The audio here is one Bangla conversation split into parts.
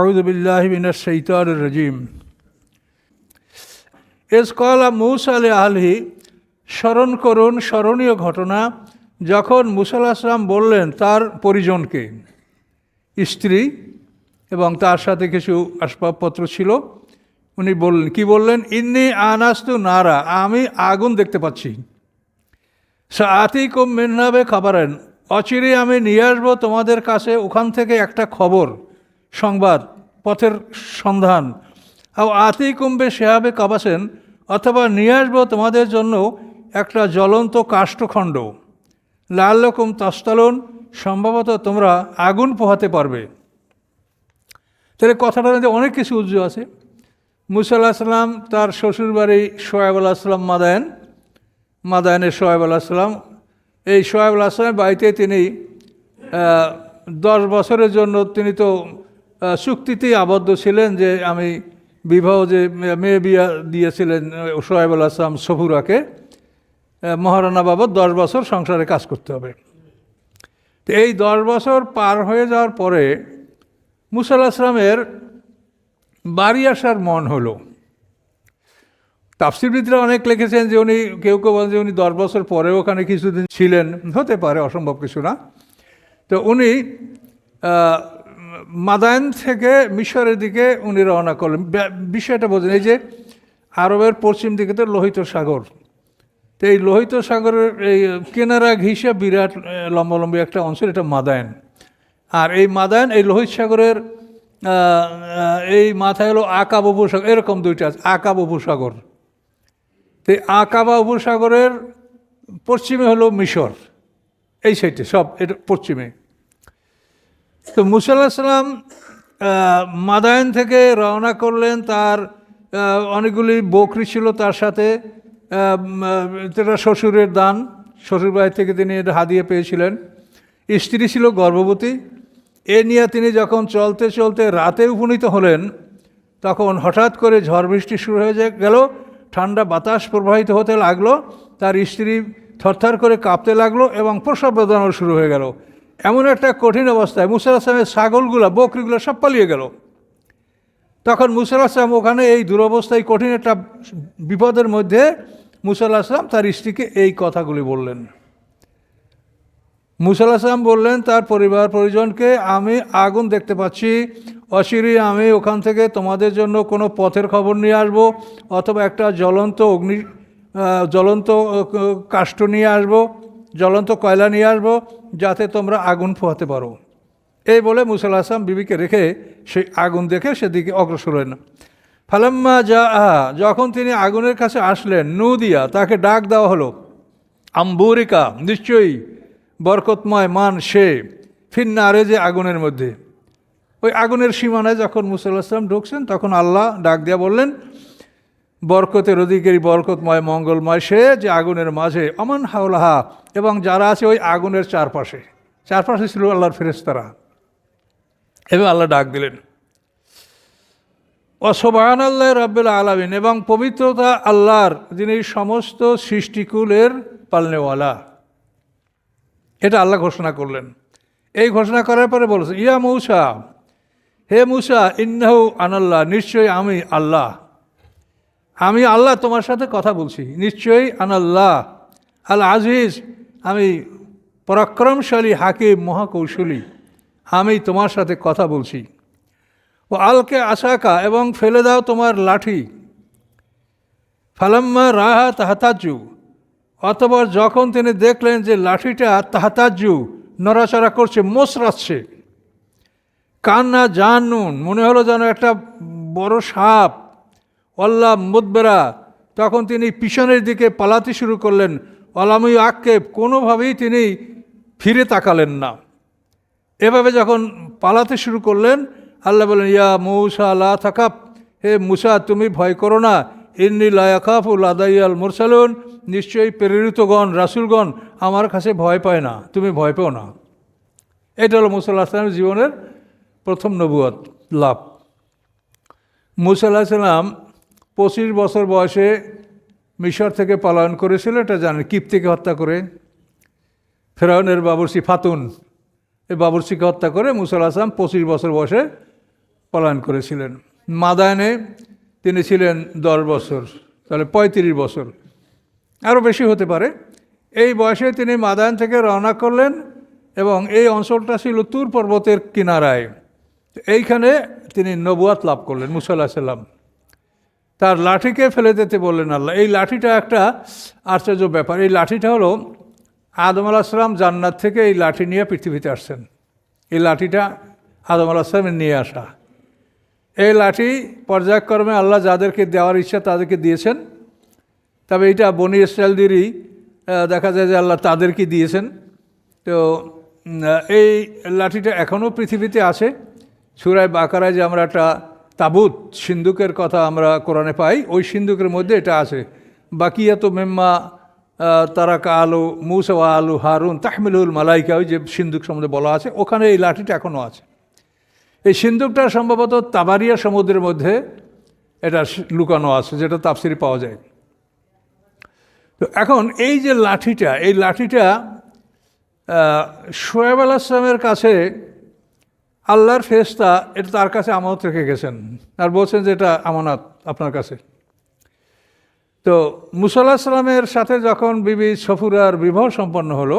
আউদুবিল্লাহমিনার সৈতান রাজিম এসকলা মৌসা আলে আলহি স্মরণ করুন স্মরণীয় ঘটনা যখন মুসাল বললেন তার পরিজনকে। স্ত্রী এবং তার সাথে কিছু আসবাবপত্র ছিল। উনি বললেন, কি বললেন? ইন্নি আনাস্তু নারা, আমি আগুন দেখতে পাচ্ছি। আতি কম মিন্নাবে খাবারেন অচিরে আমি নিয়ে আসব তোমাদের কাছে, ওখান থেকে একটা খবর। সংবাদ, পথের সন্ধান। আর আতি কুম্বে শেহাবে কাবাসেন, অথবা নিয়ে আসব তোমাদের জন্য একটা জ্বলন্ত কাষ্ঠখণ্ড। লাল রকম তস্তালন, সম্ভবত তোমরা আগুন পোহাতে পারবে। তাহলে কথাটার মধ্যে অনেক কিছু উজ্জ্ব আছে। সাল্লাম তার শ্বশুরবাড়ি আল্লাহ সাল্লাম মাদায়ন। মাদায়নের সোয়াব আল্লাহ সাল্লাম এই সোয়াব আল্লাহ সাল্লামের বাড়িতে তিনি দশ বছরের জন্য তিনি তো চুক্তিতেই আবদ্ধ ছিলেন যে আমি বিবাহ যে মেয়ে বিয়া দিয়েছিলেন আল্লাহ সাল্লাম সফুরাকে মহারানা বাবদ দশ বছর সংসারে কাজ করতে হবে। তো এই দশ বছর পার হয়ে যাওয়ার পরে মুসাল্লাহ আসলামের বাড়ি আসার মন হলো। তাফসিরবিদরা অনেক লিখেছেন যে উনি, কেউ কেউ বলেন যে উনি দশ বছর পরে ওখানে কিছুদিন ছিলেন। হতে পারে, অসম্ভব কিছু না। তো উনি মাদায়ন থেকে মিশরের দিকে উনি রওনা করলেন। বিষয়টা বোঝেন, এই যে আরবের পশ্চিম দিকে তো লোহিত সাগর। তো এই লোহিত সাগরের এই কেনারা ঘিসে বিরাট লম্বালম্বী একটা অঞ্চল এটা মাদায়ন। আর এই মাদায়ন, এই লোহিত সাগরের এই মাথায় হলো আকাব উপসাগর, এরকম দুইটা আছে, আকাব উপসাগর। তো আকাবা উপসাগরের পশ্চিমে হলো মিশর, এই সাইডে সব, এটা পশ্চিমে। তো মুসাল্লাহ সাল্লাম মাদায়ন থেকে রওনা করলেন তার অনেকগুলি বকরি ছিল তার সাথে যেটা শ্বশুরের দান, শ্বশুর বাড়ি থেকে তিনি এটা হাদিয়ে পেয়েছিলেন। স্ত্রী ছিল গর্ভবতী। এ নিয়ে তিনি যখন চলতে চলতে রাতে উপনীত হলেন, তখন হঠাৎ করে ঝড় বৃষ্টি শুরু হয়ে গেল, ঠান্ডা বাতাস প্রবাহিত হতে লাগল, তার স্ত্রী থরথর করে কাঁপতে লাগল এবং প্রসব বেদনাও শুরু হয়ে গেল। এমন একটা কঠিন অবস্থায় মুসাল আসলামের ছাগলগুলো, বকরিগুলো সব পালিয়ে গেল। তখন মুসাল আসলাম ওখানে এই দুরবস্থায়, কঠিন একটা বিপদের মধ্যে মুসাল আসলাম তার স্ত্রীকে এই কথাগুলি বললেন। মুসাল আসলাম বললেন, তার পরিবার পরিজনকে আমি আগুন দেখতে পাচ্ছি। অচিরি আমি ওখান থেকে তোমাদের জন্য কোনো পথের খবর নিয়ে আসব অথবা একটা জ্বলন্ত অগ্নি জ্বলন্ত কাষ্ঠ নিয়ে আসব। জ্বলন্ত কয়লা নিয়ে আসব, যাতে তোমরা আগুন পোহাতে পারো। এই বলে মুসাল আসলাম বিবিকে রেখে সেই আগুন দেখে সেদিকে অগ্রসর হলেন। ফালাম্মা যা আহা যখন তিনি আগুনের কাছে আসলেন নুদিয়া তাকে ডাক দেওয়া হলো, আম্বুরিকা, নিশ্চয়ই বরকতময় মান সে ফিন্নারে যে আগুনের মধ্যে। ওই আগুনের সীমানায় যখন মুসাল্লাহ আসলাম ঢুকছেন, তখন আল্লাহ ডাক দিয়া বললেন বরকতের অধিকারী, বরকতময়, মঙ্গলময়, সে যে আগুনের মাঝে, অমন হাওলাহা, এবং যারা আছে ওই আগুনের চারপাশে। চারপাশে ছিল আল্লাহর ফেরেস্তারা এবং আল্লাহ ডাক দিলেন। অসবান আল্লাহ রব্বুল আলমিন, এবং পবিত্রতা আল্লাহর, যিনি সমস্ত সৃষ্টিকুলের পালনেওয়ালা। এটা আল্লাহ ঘোষণা করলেন। এই ঘোষণা করার পরে বলেছে, ইয়া মৌসা, হে মূসা, ইন্নাহু আনাল্লাহ, নিশ্চয়ই আমি আল্লাহ। আমি আল্লাহ তোমার সাথে কথা বলছি। নিশ্চয়ই আনাল্লাহ আল আজিজ আমি পরাক্রমশালী, হাকিম, মহাকৌশলী। আমি তোমার সাথে কথা বলছি। ও আলকে আশাকা এবং ফেলে দাও তোমার লাঠি। ফালাম্মা রাহা তাহাতাজু অথবা যখন তিনি দেখলেন যে লাঠিটা তাহাতাজু নড়াচড়া করছে, মোসরাচ্ছে। কান্না জানুন মনে হলো যেন একটা বড় সাপ। অল্লাহ মুদবেরা তখন তিনি পিছনের দিকে পালাতে শুরু করলেন। অলামুই আক্ষেপ কোনোভাবেই তিনি ফিরে তাকালেন না। এভাবে যখন পালাতে শুরু করলেন, আল্লাহ বলেন ইয়া মৌসা, লা থাকাপ হে মুসা, তুমি ভয় করো না। ইন্নি লায়াকাফুল আদাইয়াল মুরসালুন। নিশ্চয়ই প্রেরিতগণ, রাসুলগণ আমার কাছে ভয় পায় না। তুমি ভয় পেও না। এটা হলো মুসাল্লাহ আসলামের জীবনের প্রথম নবুয়ত লাভ। মুসাল্লাহ সাল্লাম পঁচিশ বছর বয়সে মিশর থেকে পালায়ন করেছিল, এটা জানেন, কিপ্তিকে হত্যা করে। ফেরাউনের বাবরসি ফাতুন এই বাবরসিকে হত্যা করে মুসাল আসলাম পঁচিশ বছর বয়সে পলায়ন করেছিলেন। মাদায়নে তিনি ছিলেন দশ বছর, তাহলে পঁয়ত্রিশ বছর। আরও বেশি হতে পারে। এই বয়সে তিনি মাদায়ন থেকে রওনা করলেন এবং এই অঞ্চলটা ছিল তুর পর্বতের কিনারায়। এইখানে তিনি নবুয়াত লাভ করলেন মুসাল্লাহ সাল্লাম তার লাঠিকে ফেলে দিতে বললেন আল্লাহ। এই লাঠিটা একটা আশ্চর্য ব্যাপার। এই লাঠিটা হলো আদম আলাহিসাম জান্নাত থেকে এই লাঠি নিয়ে পৃথিবীতে আসছেন। এই লাঠিটা আদম আলাহিসামের নিয়ে আসা। এই লাঠি পর্যায়ক্রমে আল্লাহ যাদেরকে দেওয়ার ইচ্ছা তাদেরকে দিয়েছেন। তবে এটা বনি ইসরায়েলদেরই দেখা যায় যে আল্লাহ তাদেরকে দিয়েছেন। তো এই লাঠিটা এখনও পৃথিবীতে আছে। সুরায় বাকারায় যে আমরা একটা তাবুত, সিন্ধুকের কথা আমরা কোরআনে পাই, ওই সিন্ধুকের মধ্যে এটা আছে। বাকিয়া তো মেম্মা তারাকা আলু, মুসা আলু হারুন তাহমিলুল মালাইকা, ওই যে সিন্ধুক সম্বন্ধে বলা আছে, ওখানে এই লাঠিটা এখনও আছে। এই সিন্ধুকটা সম্ভবত তাবারিয়া সমুদ্রের মধ্যে এটা লুকানো আছে, যেটা তাফসিরি পাওয়া যায়। তো এখন এই যে লাঠিটা, এই লাঠিটা শোয়েব আল আসলামের কাছে আল্লাহর ফেরেশতা, এটা তার কাছে আমানত রেখে গেছেন। আর বলছেন যে এটা আমানত আপনার কাছে। তো মুসাল্লাহ সাল্লামের সাথে যখন বিবি সফুরার বিবাহ সম্পন্ন হলো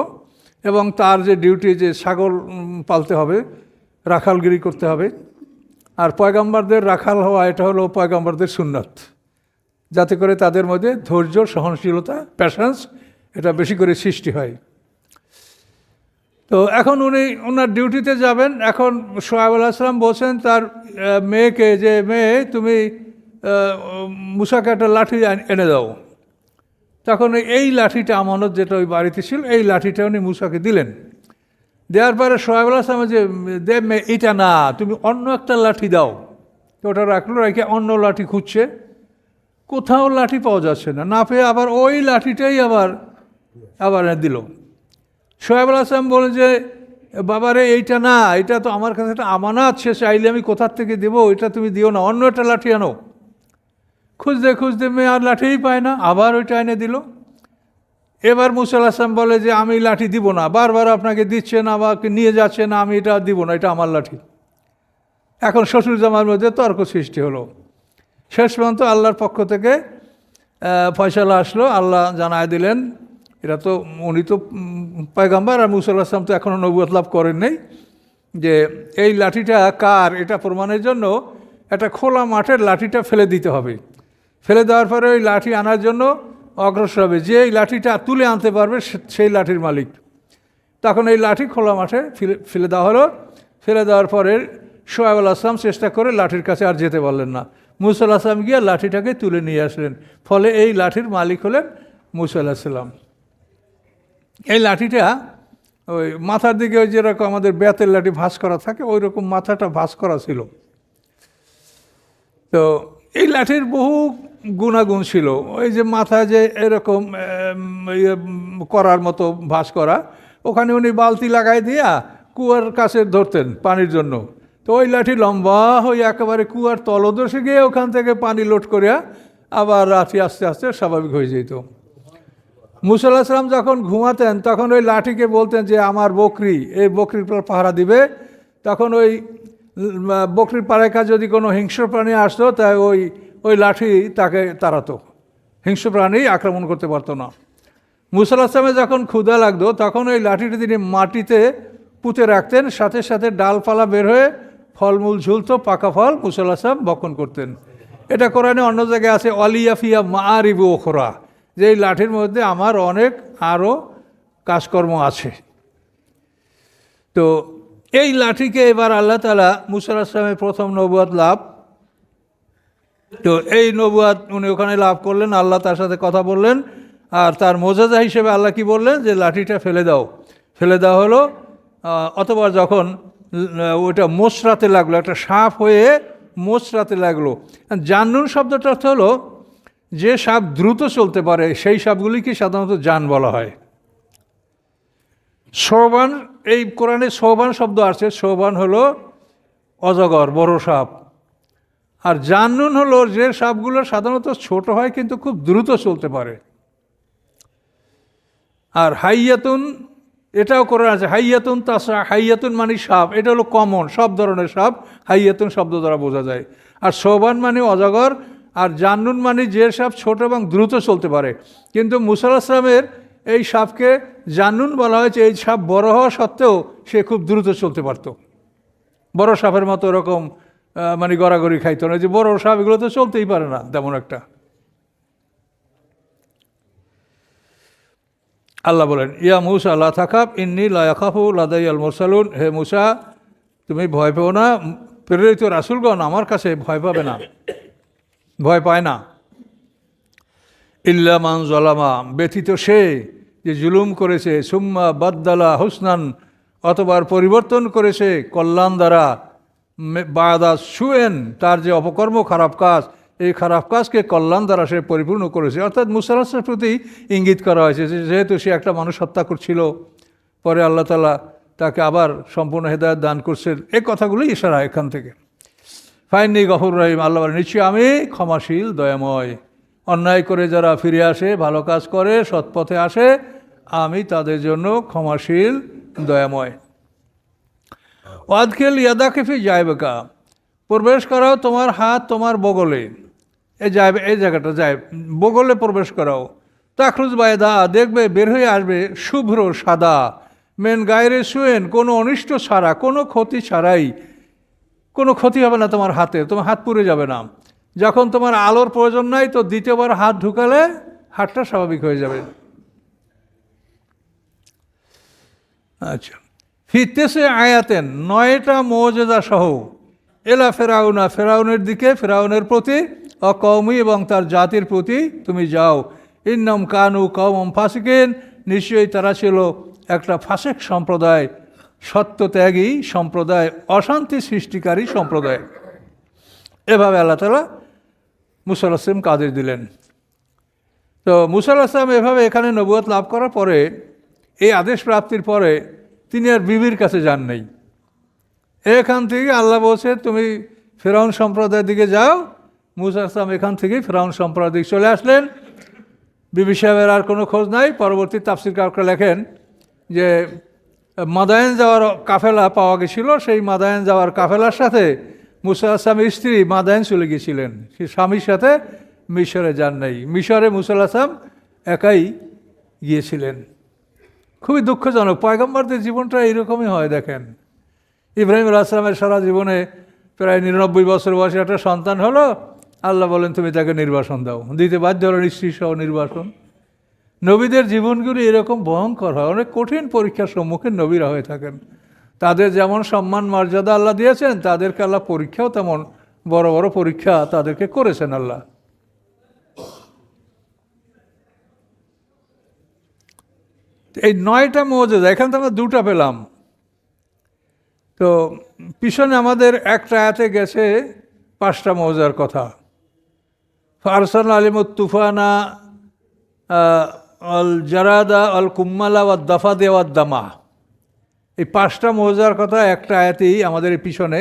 এবং তার যে ডিউটি, যে ছাগল পালতে হবে, রাখালগিরি করতে হবে, আর পয়গাম্বারদের রাখাল হওয়া, এটা হলো পয়গাম্বারদের সুন্নত। যাতে করে তাদের মধ্যে ধৈর্য, সহনশীলতা প্যাশান্স এটা বেশি করে সৃষ্টি হয়। তো এখন উনি, ওনার ডিউটিতে যাবেন। এখন সোহাব আলাহিসাম বলছেন, তার মেয়েকে, যে মেয়ে, তুমি মুসাকে একটা লাঠি এনে দাও। তখন এই লাঠিটা আমানত যেটা ওই বাড়িতে ছিল, এই লাঠিটা উনি মুসাকে দিলেন। দেওয়ার পরে সোহাব আলাহিসাম যে দে মে এটা না, তুমি অন্য একটা লাঠি দাও। তো ওটা রাখল, রেখে অন্য লাঠি খুঁজছে। কোথাও লাঠি পাওয়া যাচ্ছে না। না পেয়ে আবার ওই লাঠিটাই আবার আবার দিল। সোহেব আল আসলাম বলে যে, বাবারে, এইটা না এটা তো আমার কাছে একটা আমানাত, সে চাইলে আমি কোথার থেকে দেবো? এটা তুমি দিও না, অন্য একটা লাঠি আনো। খুঁজতে খুঁজতে মেয়ে আর লাঠিই পায় না, আবার ওইটা এনে দিল। এবার মুসাল আসলাম বলে যে, আমি লাঠি দিব না, বারবার আপনাকে দিচ্ছেন আমাকে নিয়ে যাচ্ছে না, আমি এটা দিব না, এটা আমার লাঠি। এখন শ্বশুর জামার মধ্যে তর্ক সৃষ্টি হলো। শেষ পর্যন্ত আল্লাহর পক্ষ থেকে ফয়সালা আসলো, আল্লাহ জানায় দিলেন এটা তো, উনি তো পয়গাম্বার আর মুসাল্লাহ আসলাম তো এখনও নবুয়ত লাভ করেন নেই, যে এই লাঠিটা কার, এটা প্রমাণের জন্য একটা খোলা মাঠের লাঠিটা ফেলে দিতে হবে। ফেলে দেওয়ার পরে ওই লাঠি আনার জন্য অগ্রসর হবে। যে এই লাঠিটা তুলে আনতে পারবে সেই লাঠির মালিক। তখন এই লাঠি খোলা মাঠে ফেলে ফেলে দেওয়া হলো। ফেলে দেওয়ার পরে সোহেব আসলাম চেষ্টা করে লাঠির কাছে আর যেতে পারলেন না। মুসাল আসলাম গিয়ে লাঠিটাকে তুলে নিয়ে আসলেন। ফলে এই লাঠির মালিক হলেন মুসা আল্লাহ সাল্লাম এই লাঠিটা ওই মাথার দিকে ওই যেরকম আমাদের বেতের লাঠি ভাঁজ করা থাকে ওই রকম মাথাটা ভাঁজ করা ছিল। তো এই লাঠির বহু গুণাগুণ ছিল। ওই যে মাথায় যে এরকম ইয়ে, করার মতো ভাস করা ওখানে উনি বালতি লাগাই দিয়া কুয়ার কাছে ধরতেন পানির জন্য। তো ওই লাঠি লম্বা হয়ে একেবারে কুয়ার তলদশে গিয়ে ওখান থেকে পানি লোড করিয়া আবার রাতি আস্তে আস্তে স্বাভাবিক হয়ে যেত। মুসাল্লাহ যখন ঘুমাতেন, তখন ওই লাঠিকে বলতেন যে, আমার বকরি, এই বকরির পর পাহারা দিবে। তখন ওই বকরির পাড়েকা যদি কোনো হিংস্র প্রাণী আসতো, তাই ওই ওই লাঠি তাকে তাড়াতো। হিংস্র প্রাণী আক্রমণ করতে পারতো না। মুসাল্লাহ আসলামে যখন ক্ষুদা লাগতো, তখন ওই লাঠিটি তিনি মাটিতে পুঁতে রাখতেন, সাথে সাথে ডালপালা বের হয়ে ফলমূল ঝুলতো, পাকা ফল মুসাল্লাহ আসলাম বক্ষণ করতেন। এটা কোরআনে অন্য জায়গায় আছে, অলিয়াফিয়া মা আরিবু ওখরা যে এই লাঠির মধ্যে আমার অনেক আরও কাজকর্ম আছে। তো এই লাঠিকে এবার আল্লাহ তালা মুসাল আসলামের প্রথম নবুয়াদ লাভ। তো এই নবুয়াদ উনি ওখানে লাভ করলেন, আল্লাহ তার সাথে কথা বললেন, আর তার মোজাজা হিসেবে আল্লাহ কি বললেন যে, লাঠিটা ফেলে দাও। ফেলে দেওয়া হলো অতবার যখন ওটা মোচরাতে লাগল, একটা সাপ হয়ে মোচরাতে লাগল। জান্নুন শব্দটা অর্থ হলো যে সাপ দ্রুত চলতে পারে, সেই সাপগুলিকে সাধারণত জান বলা হয়। সৌবান এই কোরআনে সৌবান শব্দ আছে সৌবান হলো অজগর, বড় সাপ। আর জান্নুন হলো যে সাপগুলো সাধারণত ছোট হয়, কিন্তু খুব দ্রুত চলতে পারে। আর হাইয়াতুন, এটাও করে আছে, হাইয়াতুন তাসা, হাইয়াতুন মানে সাপ। এটা হলো কমন, সব ধরনের সাপ হাইয়াতুন শব্দ দ্বারা বোঝা যায়। আর সোবান মানে অজগর আর জান্নুন মানে যে সাপ ছোট এবং দ্রুত চলতে পারে। কিন্তু মুসাল আসলামের এই সাপকে জান্নুন বলা হয়েছে, এই সাপ বড় হওয়া সত্ত্বেও সে খুব দ্রুত চলতে পারতো। বড় সাপের মতো ওরকম মানে গড়াগড়ি খাইতো না। যে বড় সাপ, এগুলো তো চলতেই পারে না, তেমন একটা। আল্লাহ বলেন, ইয়া মুসা, লা থাকাব ইন্নি লায়াকাফু লাদাই আল মোরসালুন। হে মুসা, তুমি ভয় পেও না। প্রেরিত রাসুলগণ আমার কাছে ভয় পাবে না। ভয় পায় না। ইল্লামান জলামা, ব্যথিত সে যে জুলুম করেছে, সুম্মা বাদ্দালা হুসনান অতবার পরিবর্তন করেছে কল্যাণ দ্বারা বাদা সুয়েন, তার যে অপকর্ম, খারাপ কাজ, এই খারাপ কাজকে কল্যাণ দ্বারা সে পরিপূর্ণ করেছে। অর্থাৎ মুসাল্লাসের প্রতি ইঙ্গিত করা হয়েছে যেহেতু সে একটা মানুষ হত্যা করছিল, পরে আল্লাহ তালা তাকে আবার সম্পূর্ণ হেদায়ত দান করছেন। এই কথাগুলোই ইশারা এখান থেকে। ফাইনি গফর রহিম আল্লাহ বলেন, নিশ্চয়ই আমি ক্ষমাশীল দয়াময়। অন্যায় করে যারা ফিরে আসে ভালো কাজ করে সৎপথে আসে আমি তাদের জন্য ক্ষমাশীল দয়াময়। ওয়াদখেল ইয়াদাকেফি জায়বেকা প্রবেশ করাও তোমার হাত তোমার বগলে। এই যাইবে এই জায়গাটা যায় বগলে প্রবেশ করাও। তাখরুজ বায়দা দেখবে বের হয়ে আসবে শুভ্র সাদা। মেন গায়রে শুয়েন কোনো অনিষ্ট ছাড়া কোনো ক্ষতি ছাড়াই কোনো ক্ষতি হবে না তোমার হাতে, তোমার হাত পুড়ে যাবে না। যখন তোমার আলোর প্রয়োজন নাই, তো দ্বিতীয়বার হাত ঢুকালে হাতটা স্বাভাবিক হয়ে যাবে। আচ্ছা। ফিরতেছে আয়াতেন, নয়টা মৌজেদা সহ। এলা ফেরাউনা ফেরাউনের দিকে, ফেরাউনের প্রতি অকৌমি এবং তার জাতির প্রতি তুমি যাও। ইন্নম কানু কৌম ফাসিকেন। নিশ্চয়ই তারা ছিল একটা ফাসেক সম্প্রদায়। সত্যত্যাগী সম্প্রদায়, অশান্তি সৃষ্টিকারী সম্প্রদায়। এভাবে আল্লাহ তালা মুসাল কাদের দিলেন। তো মুসাল এভাবে এখানে নবুয়ত লাভ করার পরে, এই আদেশ প্রাপ্তির পরে তিনি আর বিবির কাছে যান নাই। এখান থেকে আল্লাহ বলছে, তুমি ফেরাউন সম্প্রদায়ের দিকে যাও। মুসা আসলাম এখান থেকেই ফেরাউন সম্প্রদায়ের দিকে চলে আসলেন। বিবি সাহেবের আর কোনো খোঁজ নাই। পরবর্তী তাফসির কাউকে লেখেন যে মাদায়ন যাওয়ার কাফেলা পাওয়া গেছিল, সেই মাদায়ন যাওয়ার কাফেলার সাথে মুসা স্ত্রী মাদায়ন চলে গিয়েছিলেন সে স্বামীর সাথে মিশরে যান নাই। মিশরে মুসাল আসলাম একাই গিয়েছিলেন। খুবই দুঃখজনক। পয়গম্বরদের জীবনটা এইরকমই হয়, দেখেন। ইব্রাহিম আসলামের সারা জীবনে প্রায় নিরানব্বই বছর বয়সে একটা সন্তান হলো। আল্লাহ বলেন, তুমি তাকে নির্বাসন দাও। দিতে বাধ্য হলো স্ত্রী নির্বাসন। নবীদের জীবনগুলি এরকম ভয়ঙ্কর হয়। অনেক কঠিন পরীক্ষার সম্মুখীন নবীরা হয়ে থাকেন। তাদের যেমন সম্মান, মর্যাদা আল্লাহ দিয়েছেন, তাদেরকে আল্লাহ পরীক্ষাও তেমন বড় বড় পরীক্ষা তাদেরকে করেছেন আল্লাহ। এই নয়টা মৌজাদা এখান থেকে আমরা দুটা পেলাম। তো পিছনে আমাদের একটা আয়াতে গেছে পাঁচটা মৌজার কথা। ফারসান আলিমুত তুফানা অল জারাদা অল কুম্মালা ওয়া দফা দেওয়া দামা। এই পাঁচটা মৌজার কথা একটা আয়াতেই আমাদের পিছনে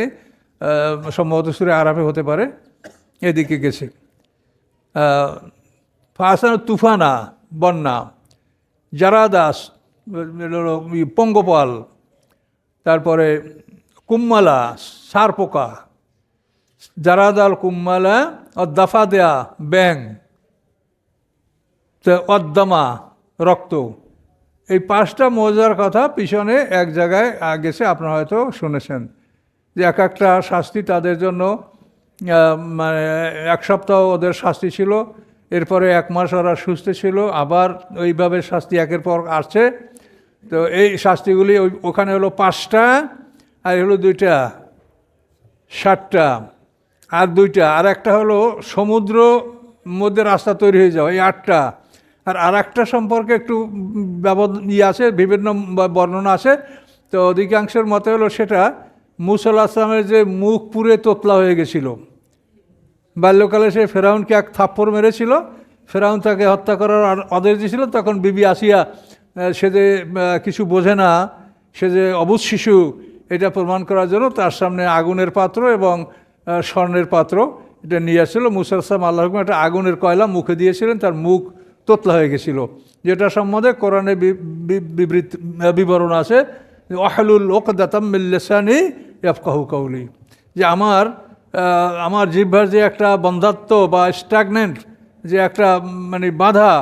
সম্ভবত সুরে আরাফে হতে পারে, এদিকে গেছে। ফারসান তুফানা, বন্যা জারা জারাদাস পঙ্গপাল, তারপরে কুম্মালা, সারপোকা জারাদাল কুম্মালা অদ্দাফা দেয়া ব্যাং তো অদ্দামা রক্ত। এই পাঁচটা মজার কথা পিছনে এক জায়গায় গেছে আপনারা হয়তো শুনেছেন যে এক একটা শাস্তি তাদের জন্য মানে এক সপ্তাহ ওদের শাস্তি ছিল, এরপরে এক মাস ওরা সুস্থ ছিল, আবার ওইভাবে শাস্তি একের পর আসছে। তো এই শাস্তিগুলি ওই- ওখানে হলো পাঁচটা আর হলো দুইটা ষাটটা আর দুইটা। আর একটা হলো সমুদ্র মধ্যে রাস্তা তৈরি হয়ে যাওয়া, এই আটটা। আর আর একটা সম্পর্কে একটু ব্যবধান ইয়ে আছে, বিভিন্ন বর্ণনা আছে। তো অধিকাংশের মতে হলো সেটা মুসল আসলামের যে মুখ পুরে তোতলা হয়ে গেছিল। বাল্যকালে সে ফেরাউনকে এক থাপ্পড় মেরেছিল। ফেরাউন তাকে হত্যা করার আদেশ দিয়েছিল। তখন বিবি আসিয়া সে যে কিছু বোঝে না, সে যে অবুধ শিশু, এটা প্রমাণ করার জন্য তার সামনে আগুনের পাত্র এবং স্বর্ণের পাত্র এটা নিয়ে আসছিল। মুসার সালাম আল্লাহ একটা আগুনের কয়লা মুখে দিয়েছিলেন। তার মুখ তোতলা হয়ে গেছিল। যেটা সম্বন্ধে কোরআনে বিবৃত, বিবরণ আছে ওয়াহলুল ওকদাতাম মিল্লেসানি ইয়াফকাহু কৌলি যে আমার আমার জিহ্বার যে একটা বন্ধাত্ম বা স্ট্যাগনেন্ট, যে একটা মানে বাধা,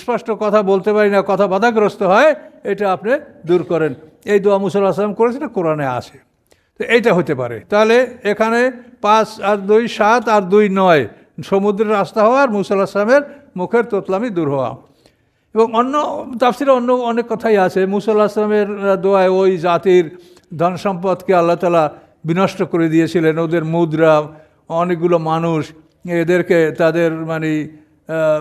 স্পষ্ট কথা বলতে পারি না, কথা বাধাগ্রস্ত হয়, এটা আপনি দূর করেন। এই দোয়া মুসল্লাহ আসলাম করেছে কোরআনে আছে। তো এইটা হতে পারে। তাহলে এখানে পাঁচ আর দুই, সাত আর দুই, নয়, সমুদ্রের রাস্তা হওয়া আর মুসাল্লাহ আসলামের মুখের তোতলামি দূর হওয়া। এবং অন্য তাফসিরে অন্য অনেক কথাই আছে। মুসাল্লাহ আসলামের দোয়ায় ওই জাতির ধন সম্পদকে আল্লাহ তালা বিনষ্ট করে দিয়েছিলেন। ওদের মুদ্রা, অনেকগুলো মানুষ এদেরকে তাদের মানে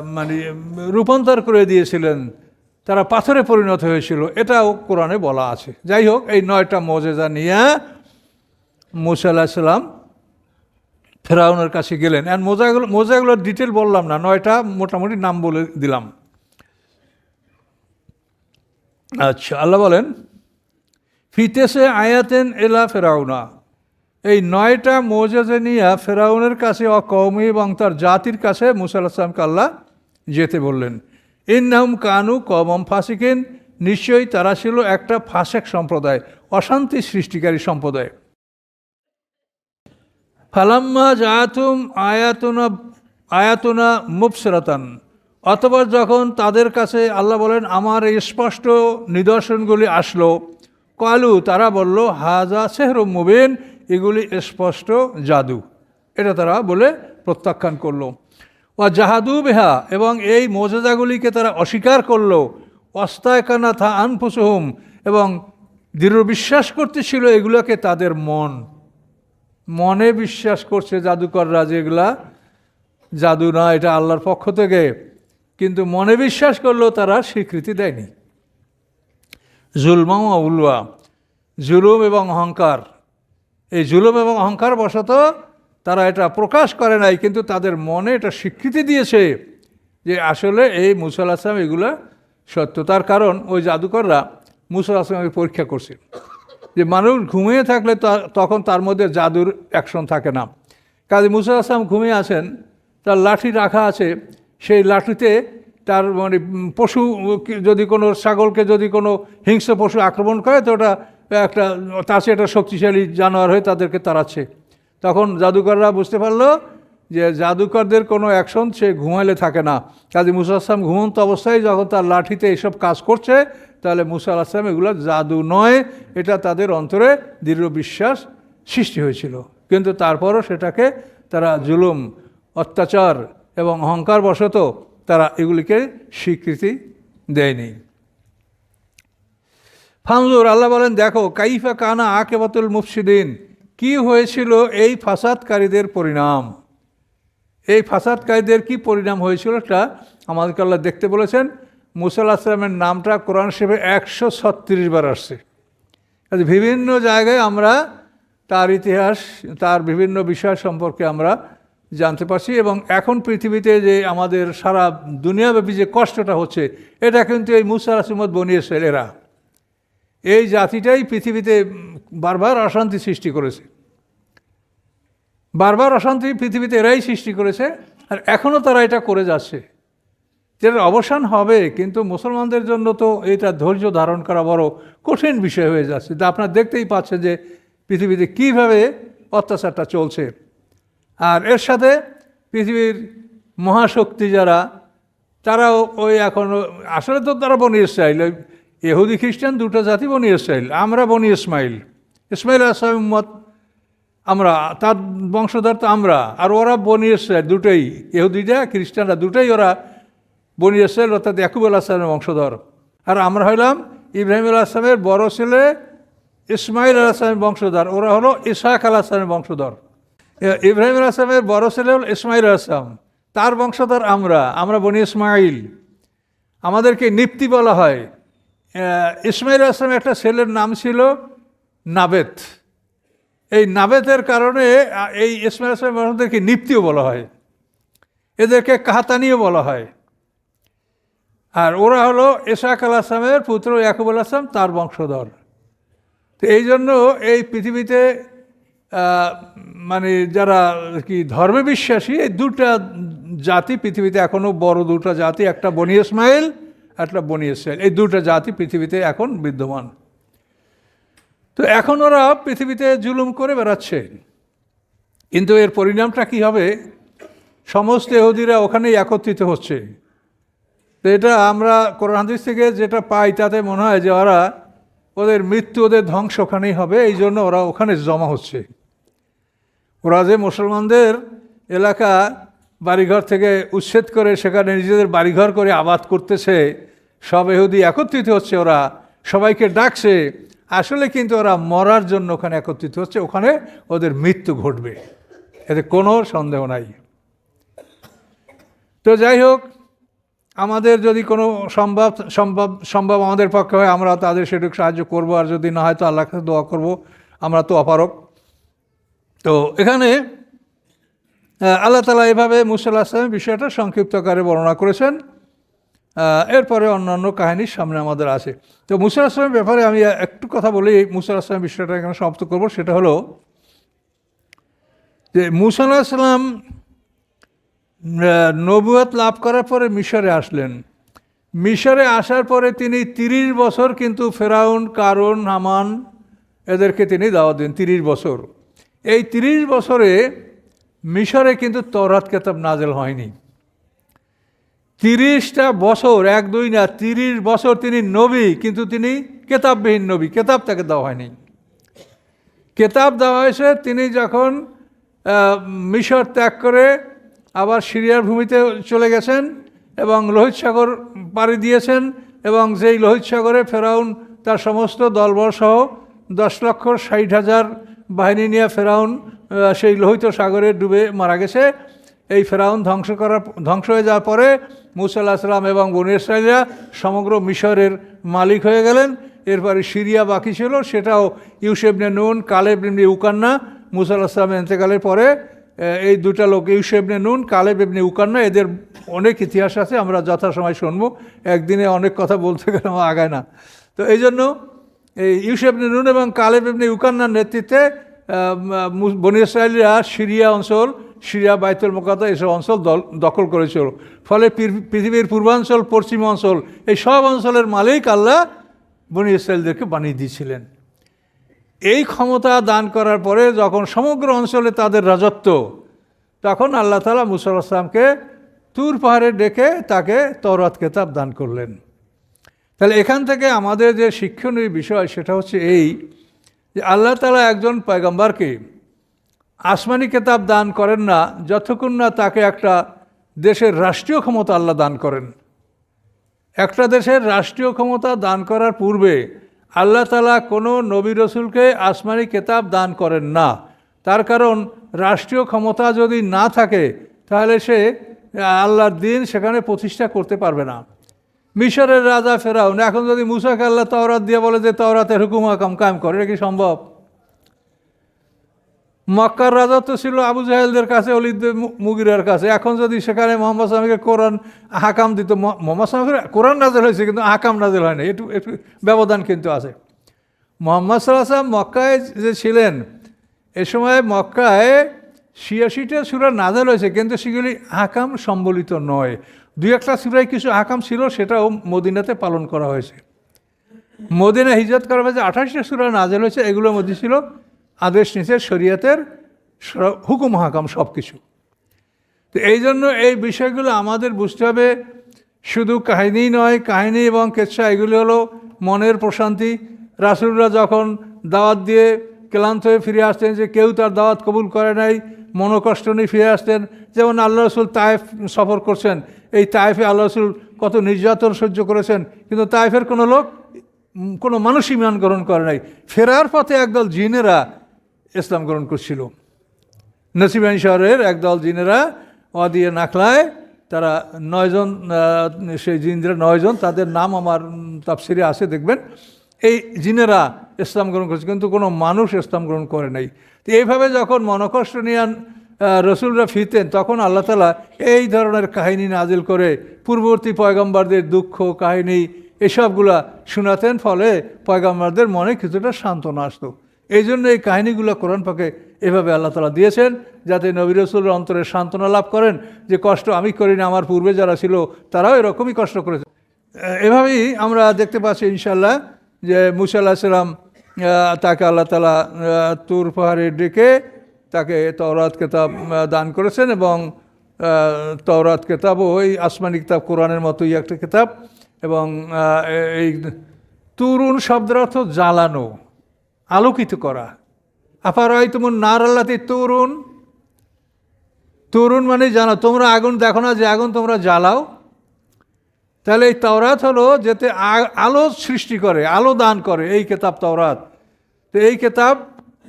মানে রূপান্তর করে দিয়েছিলেন। তারা পাথরে পরিণত হয়েছিল। এটাও কোরআনে বলা আছে। যাই হোক, এই নয়টা মজেজা নিয়ে মুসা সাল্লাম ফেরাউনের কাছে গেলেন। অ্যান্ড মোজাগুলো মোজাগুলোর ডিটেল বললাম না, নয়টা মোটামুটি নাম বলে দিলাম। আচ্ছা আল্লাহ বলেন, ফিতেসে আয়াতেন এলা ফেরাউনা। এই নয়টা মোজেজে নিয়ে ফেরাউনের কাছে অকৌমি এবং তার জাতির কাছে মুসা আল্লাহ যেতে বললেন। ইন্নাহুম কানু কমম ফাসিকিন, নিশ্চয়ই তারা ছিল একটা ফাসেক সম্প্রদায়, অশান্তি সৃষ্টিকারী সম্প্রদায়। ফালাম্মা জায়াতুম আয়াতুনা আয়াতুনা মুবসরাতান। অথবা যখন তাদের কাছে আল্লাহ বলেন, আমার এই স্পষ্ট নিদর্শনগুলি আসলো। কালু, তারা বলল, হাজা সেহর মুবিন, এগুলি স্পষ্ট জাদু। এটা তারা বলে প্রত্যাখ্যান করল। ও জাহাদু বেহা, এবং এই মোজাজাগুলিকে তারা অস্বীকার করল। অস্তায়কানা থা আনফুসহুম, এবং দৃঢ় বিশ্বাস করতেছিল এগুলোকে তাদের মন। মনে বিশ্বাস করছে জাদুকররা যেগুলা জাদু না, এটা আল্লাহর পক্ষ থেকে। কিন্তু মনে বিশ্বাস করলেও তারা স্বীকৃতি দেয়নি। জুলমা ও উলওয়া, জুলুম এবং অহংকার। এই জুলুম এবং অহংকার বশত তারা এটা প্রকাশ করে নাই, কিন্তু তাদের মনে এটা স্বীকৃতি দিয়েছে যে আসলে এই মুসাল আসলাম এগুলো সত্য তার কারণ। ওই জাদুকররা মুসাল আসলামকে পরীক্ষা করছে। যে মানুষ ঘুমিয়ে থাকলে তখন তার মধ্যে জাদুর অ্যাকশন থাকে না। কাজে মুসা আসলাম ঘুমিয়ে আছেন, তার লাঠি রাখা আছে, সেই লাঠিতে তার মানে পশু, যদি কোনো ছাগলকে যদি কোনো হিংস্র পশু আক্রমণ করে, তো ওটা একটা, তার চেয়ে একটা শক্তিশালী জানোয়ার হয়ে তাদেরকে তাড়াচ্ছে। তখন জাদুকররা বুঝতে পারল যে জাদুকরদের কোনো অ্যাকশন সে ঘুমাইলে থাকে না। কাজে মুসা আসলাম ঘুমন্ত অবস্থায় যখন তার লাঠিতে এইসব কাজ করছে তাহলে মুসা আল আসলাম এগুলো জাদু নয়, এটা তাদের অন্তরে দৃঢ় বিশ্বাস সৃষ্টি হয়েছিল। কিন্তু তারপরও সেটাকে তারা জুলুম, অত্যাচার এবং অহংকার বশত তারা এগুলিকে স্বীকৃতি দেয়নি। ফানজুর, আল্লাহ বলেন, দেখো, কাইফা কানা আকেবাতুল মুফসিদিন। কি হয়েছিল এই ফাসাদকারীদের পরিণাম? এই ফাসাদকারীদের কি পরিণাম হয়েছিল? তা আমাদেরকে আল্লাহ দেখতে বলেছেন। আসলামের নামটা কোরআন শিবে একশো ছত্রিশ বার আসছে। বিভিন্ন জায়গায় আমরা তার ইতিহাস, তার বিভিন্ন বিষয় সম্পর্কে আমরা জানতে পারছি এবং এখন পৃথিবীতে যে আমাদের সারা দুনিয়াব্যাপী যে কষ্টটা হচ্ছে, এটা কিন্তু এই মুসা আসিমত বনিয়েছে এরা এই জাতিটাই পৃথিবীতে বারবার অশান্তি সৃষ্টি করেছে। বারবার অশান্তি পৃথিবীতে এরাই সৃষ্টি করেছে, আর এখনও তারা এটা করে যাচ্ছে। যেটার অবসান হবে, কিন্তু মুসলমানদের জন্য তো এটা ধৈর্য ধারণ করা বড় কঠিন বিষয় হয়ে যাচ্ছে। তা আপনারা দেখতেই পাচ্ছেন যে পৃথিবীতে কীভাবে অত্যাচারটা চলছে। আর এর সাথে পৃথিবীর মহাশক্তি যারা, তারাও ওই এখন, আসলে তো তারা বনি ইসরাইল, ওই এহুদি খ্রিস্টান দুটো জাতি বনি ইসরাইল, আমরা বনি ইসমাইল। ইসমাইল আসলাম আমরা, তার বংশধর তো আমরা, আর ওরা বনি ইসরায়েল দুটোই, ইহুদিরা, খ্রিস্টানরা দুটোই ওরা বনি ইসরায়েল অর্থাৎ ইয়াকুব আল্লাহ আসলামের বংশধর। আর আমরা হইলাম ইব্রাহিম আল্লাহ আসলামের বড় ছেলে ইসমাইল আল্লাহ বংশধর। ওরা হলো ইসাহাক আল্লাহ আসলামের বংশধর। ইব্রাহিম আল্লাহ আসলামের বড় ছেলে হল ইসমাইল আল্লাহ আসলাম তার বংশধর আমরা আমরা বনি ইসমাইল। আমাদেরকে নিপ্তি বলা হয়। ইসমাইল আসলামের একটা ছেলের নাম ছিল নাবেত। এই নাবেতের কারণে এই ইসমাইল আসলামের মানুষদেরকে নিপ্তিও বলা হয়। এদেরকে কাহাতানিও বলা হয়। আর ওরা হলো এশাক আল আসলামের পুত্র ইয়াকুব আল আসলাম তার বংশধর। তো এই জন্য এই পৃথিবীতে মানে যারা কি ধর্মে বিশ্বাসী, এই দুটা জাতি পৃথিবীতে এখনও বড় দুটো জাতি, একটা বনি ইসমাইল, একটা বনি ইসরায়েল এই দুটো জাতি পৃথিবীতে এখন বিদ্যমান। তো এখন ওরা পৃথিবীতে জুলুম করে বেড়াচ্ছে। কিন্তু এর পরিণামটা কি হবে? সমস্ত এহুদিরা ওখানেই একত্রিত হচ্ছে। তো এটা আমরা কোরআন হাদিস থেকে যেটা পাই, তাতে মনে হয় যে ওরা ওদের মৃত্যু ওদের ধ্বংস ওখানেই হবে, এই জন্য ওরা ওখানে জমা হচ্ছে। ওরা যে মুসলমানদের এলাকা বাড়িঘর থেকে উচ্ছেদ করে, সেখানে নিজেদের বাড়িঘর করে আবাদ করতেছে, সব এহুদি একত্রিত হচ্ছে, ওরা সবাইকে ডাকছে। আসলে কিন্তু ওরা মরার জন্য ওখানে একত্রিত হচ্ছে, ওখানে ওদের মৃত্যু ঘটবে। এতে কোনো সন্দেহ নাই। তো যাই হোক আমাদের যদি কোনো সম্ভব সম্ভব সম্ভব আমাদের পক্ষে হয়, আমরা তাদের সেটুকু সাহায্য করব, আর যদি না হয় তো আল্লাহর কাছে দোয়া করব, আমরা তো অপারক তো এখানে আল্লাহ তালা এভাবে মুসাল্লাহ আসলামের বিষয়টা সংক্ষিপ্ত আকারে বর্ণনা করেছেন। এরপরে অন্যান্য কাহিনীর সামনে আমাদের আছে। তো মুসা আসলামের ব্যাপারে আমি একটু কথা বলি, মুসা আসলামের বিষয়টা এখানে সমাপ্ত করব, সেটা হলো যে মুসা আসলাম নবুয়াত লাভ করার পরে মিশরে আসলেন। মিশরে আসার পরে তিনি তিরিশ বছর কিন্তু ফেরাউন কারণ হামান এদেরকে তিনি দাওয়াত দেন তিরিশ বছর। এই তিরিশ বছরে মিশরে কিন্তু তরাত কেতাব নাজেল হয়নি। তিরিশটা বছর, এক, দুই না, তিরিশ বছর তিনি নবী, কিন্তু তিনি কেতাববিহীন নবী, কেতাব তাকে দেওয়া হয়নি। কেতাব দেওয়া হয়েছে, তিনি যখন মিশর ত্যাগ করে আবার সিরিয়ার ভূমিতে চলে গেছেন এবং লোহিত সাগর পাড়ি দিয়েছেন এবং যেই লোহিত সাগরে ফেরাউন তার সমস্ত দলবল সহ দশ লক্ষ ষাট হাজার বাহিনী নিয়ে ফেরাউন সেই লোহিত সাগরে ডুবে মারা গেছে। এই ফেরাউন ধ্বংস করার ধ্বংস হয়ে যাওয়ার পরে মুসা আল্লাহ সাল্লাম এবং বনি সমগ্র মিশরের মালিক হয়ে গেলেন। এরপরে সিরিয়া বাকি ছিল, সেটাও ইউসেবনে নুন, কালেব উকান্না, মুসা আল্লাহ সাল্লামের এতেকালের পরে এই দুটা লোক ইউসেবনে নুন, কালেব ইবনে উকান্না, এদের অনেক ইতিহাস আছে, আমরা যথাসময় শুনব। একদিনে অনেক কথা বলতে গেলে আমার আগায় না। তো এই জন্য এই ইউসেবনে নুন এবং কালেব ইবনে উকান্নার নেতৃত্বে বনি সিরিয়া অঞ্চল, সিরিয়া বাইতুল মোকাদ্দা এসব অঞ্চল দখল করেছিল। ফলে পৃথিবীর পূর্বাঞ্চল, পশ্চিম অঞ্চল, এই সব অঞ্চলের মালিক আল্লাহ বনি ইসরায়েলদেরকে বানিয়ে দিয়েছিলেন। এই ক্ষমতা দান করার পরে যখন সমগ্র অঞ্চলে তাদের রাজত্ব, তখন আল্লাহ তালা মুসা আসলামকে তুর পাহাড়ে ডেকে তাকে তরাত কেতাব দান করলেন। তাহলে এখান থেকে আমাদের যে শিক্ষণীয় বিষয় সেটা হচ্ছে এই যে আল্লাহ তালা একজন পয়গম্বরকে আসমানি কেতাব দান করেন না, যতক্ষণ না তাকে একটা দেশের রাষ্ট্রীয় ক্ষমতা আল্লাহ দান করেন। একটা দেশের রাষ্ট্রীয় ক্ষমতা দান করার পূর্বে আল্লাহ তালা কোনো নবী রসুলকে আসমানি কেতাব দান করেন না। তার কারণ রাষ্ট্রীয় ক্ষমতা যদি না থাকে, তাহলে সে আল্লাহর দিন সেখানে প্রতিষ্ঠা করতে পারবে না। মিশরের রাজা ফেরাউন, এখন যদি মুসাকে আল্লাহ তাওরাত দিয়ে বলে যে তাওরাতের হুকুম হাকাম কায়েম করে, এটা কি সম্ভব? মক্কার রাজত্ব ছিল আবু জাহেলদের কাছে, অলিদ মুগিরার কাছে। এখন যদি সেখানে মোহাম্মদ সালামকে কোরআন হাকাম দিত মোহাম্মদ সালামের কোরআন নাজেল হয়েছে, কিন্তু হাকাম নাজেল হয় না। একটু একটু ব্যবধান কিন্তু আছে। মোহাম্মদ সাল্লাহ মক্কায় যে ছিলেন, এ সময় মক্কায় ছিয়াশিটা সুরা নাজেল হয়েছে, কিন্তু সেগুলি হাকাম সম্বলিত নয়। দুই একটা সুরায় কিছু হাকাম ছিল, সেটাও মদিনাতে পালন করা হয়েছে। মদিনা হিজরত করার পর যে আঠাশটা সুরা নাজেল হয়েছে, এগুলোর মধ্যে ছিল আদেশ নিষেধ শরীয়তের হুকুম, হাকাম সব কিছু তো এই জন্য এই বিষয়গুলো আমাদের বুঝতে হবে। শুধু কাহিনী নয়, কাহিনী এবং কেচ্ছা, এগুলি হলো মনের প্রশান্তি। রাসুলরা যখন দাওয়াত দিয়ে ক্লান্ত হয়ে ফিরে আসতেন যে কেউ তার দাওয়াত কবুল করে নাই, মনোকষ্ট নিয়ে ফিরে আসতেন, যেমন আল্লাহ রসুল তায়েফ সফর করছেন। এই তায়েফে আল্লাহ রসুল কত নির্যাতন সহ্য করেছেন, কিন্তু তায়েফের কোনো লোক, কোনো মানুষ ইমান গ্রহণ করে নাই। ফেরার পথে একদল জিনেরা ইসলাম গ্রহণ করছিল। নসিবান শহরের একদল জিনেরা ওয়াদিয়ে নাখলায় তারা নয়জন সেই জিনরা নয়জন তাদের নাম আমার তাপসিরে আছে দেখবেন। এই জিনেরা ইসলাম গ্রহণ করেছে কিন্তু কোনো মানুষ ইসলাম গ্রহণ করে নাই। তো এইভাবে যখন মনকষ্ট নিয়ে আহ, রসুলরা ফিরতেন তখন আল্লাহ তালা এই ধরনের কাহিনী নাজিল করে পূর্ববর্তী পয়গম্বরদের দুঃখ কাহিনী এসবগুলা শোনাতেন ফলে পয়গম্বরদের মনে কিছুটা সান্ত্বনা আসতো। এই জন্য এই কাহিনীগুলো কোরআন পাকে এভাবে আল্লাহ তালা দিয়েছেন যাতে নবী রসুলের অন্তরে সান্ত্বনা লাভ করেন যে কষ্ট আমি করিনি, আমার পূর্বে যারা ছিল তারাও এরকমই কষ্ট করেছে। এভাবেই আমরা দেখতে পাচ্ছি ইনশাল্লাহ যে মুসা আল্লাহ সাল্লাম তাকে আল্লাহ তালা তুর পাহাড়ে ডেকে তাকে তওরাত কেতাব দান করেছেন এবং তওরাত কেতাব ওই আসমানি কিতাব কোরআনের মতোই একটা কিতাব এবং এই তুরুন শব্দের অর্থ জ্বালানো। আলোকিত করা। আপার হয় তোমার নার আল্লাতে তরুণ তরুণ মানে জানো, তোমরা আগুন দেখো না যে আগুন তোমরা জ্বালাও। তাহলে এই তাওরাত হলো যেতে আলো সৃষ্টি করে, আলো দান করে, এই কেতাব তাওরাত। তো এই কেতাব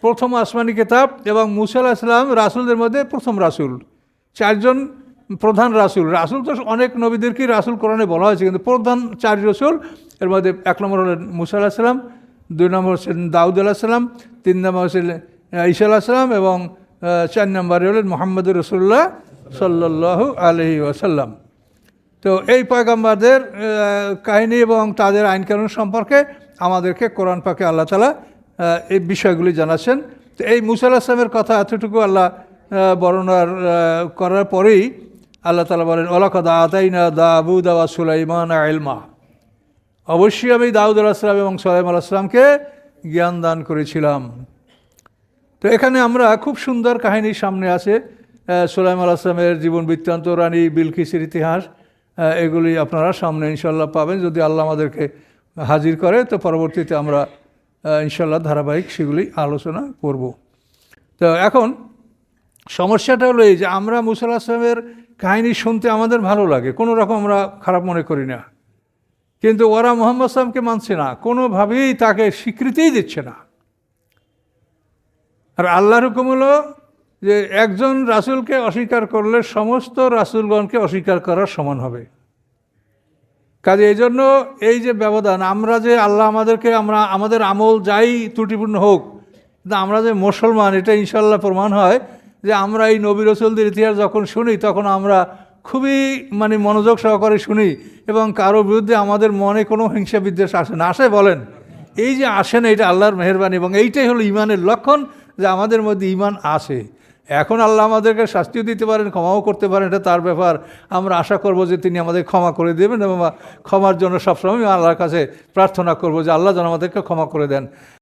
প্রথম আসমানি কেতাব এবং মুসা আলাহ ইসলাম রাসুলদের মধ্যে প্রথম রাসুল। চারজন প্রধান রাসুল। রাসুল তো অনেক নবীদেরকেই রাসুল কোরআনে বলা হয়েছে, কিন্তু প্রধান চার রসুল এর মধ্যে এক নম্বর হলেন মুসা আলাহ সাল্লাম দুই নম্বর হচ্ছেন দাউদ আলাহ সাল্লাম তিন নম্বর হচ্ছেন ঈসা আলাহ সাল্লাম এবং চার নম্বরে হলেন মোহাম্মদ রসুল্লাহ সাল্লাহ আলহি ওয়াসাল্লাম। তো এই পয়গাম্বারদের কাহিনী এবং তাদের আইনকানুন সম্পর্কে আমাদেরকে কোরআন পাকে আল্লাহ তালা এই বিষয়গুলি জানাচ্ছেন। তো এই মুসা আসলামের কথা এতটুকু আল্লাহ বর্ণনার করার পরেই আল্লাহ তালা বলেন ওলাকদা আতাইনা দা আবু দাওয়া সুলাইমান আলমা অবশ্যই আমি দাউদ আলাহিসাম এবং সোলাইম আলাহিসামকে জ্ঞান দান করেছিলাম। তো এখানে আমরা খুব সুন্দর কাহিনী সামনে আছে। সোলাইম সুলাইম আল আসলামের জীবন বৃত্তান্ত, রানী বিলকিসের ইতিহাস এগুলি আপনারা সামনে ইনশাল্লাহ পাবেন। যদি আল্লাহ আমাদেরকে হাজির করে, তো পরবর্তীতে আমরা ইনশাল্লাহ ধারাবাহিক সেগুলি আলোচনা করব। তো এখন সমস্যাটা হলো এই যে আমরা মুসাল আসলামের কাহিনী শুনতে আমাদের ভালো লাগে। কোনো রকম আমরা খারাপ মনে করি না। কিন্তু ওরা মোহাম্মদ আসলামকে মানছে না। কোনোভাবেই তাকে স্বীকৃতিই দিচ্ছে না। আর আল্লাহর হুকুম হলো যে একজন রাসূলকে অস্বীকার করলে সমস্ত রাসূলগণকে অস্বীকার করার সমান হবে। কাজে এই জন্য এই যে ব্যবধান, আমরা যে আল্লাহ আমাদেরকে, আমরা আমাদের আমল যাই ত্রুটিপূর্ণ হোক, কিন্তু আমরা যে মুসলমান, এটা ইনশাল্লাহ প্রমাণ হয় যে আমরা এই নবী রসুলদের ইতিহাস যখন শুনি, তখন আমরা খুবই মানে মনোযোগ সহকারে শুনি এবং কারও বিরুদ্ধে আমাদের মনে কোনো হিংসা বিদ্বেষ আসে না। আসে বলেন, এই যে আসে না এটা আল্লাহর মেহরবানি এবং এইটাই হলো ইমানের লক্ষণ যে আমাদের মধ্যে ইমান আসে। এখন আল্লাহ আমাদেরকে শাস্তিও দিতে পারেন, ক্ষমাও করতে পারেন, এটা তার ব্যাপার। আমরা আশা করব যে তিনি আমাদের ক্ষমা করে দেবেন এবং ক্ষমার জন্য সবসময় আল্লাহর কাছে প্রার্থনা করব যে আল্লাহ যেন আমাদেরকে ক্ষমা করে দেন।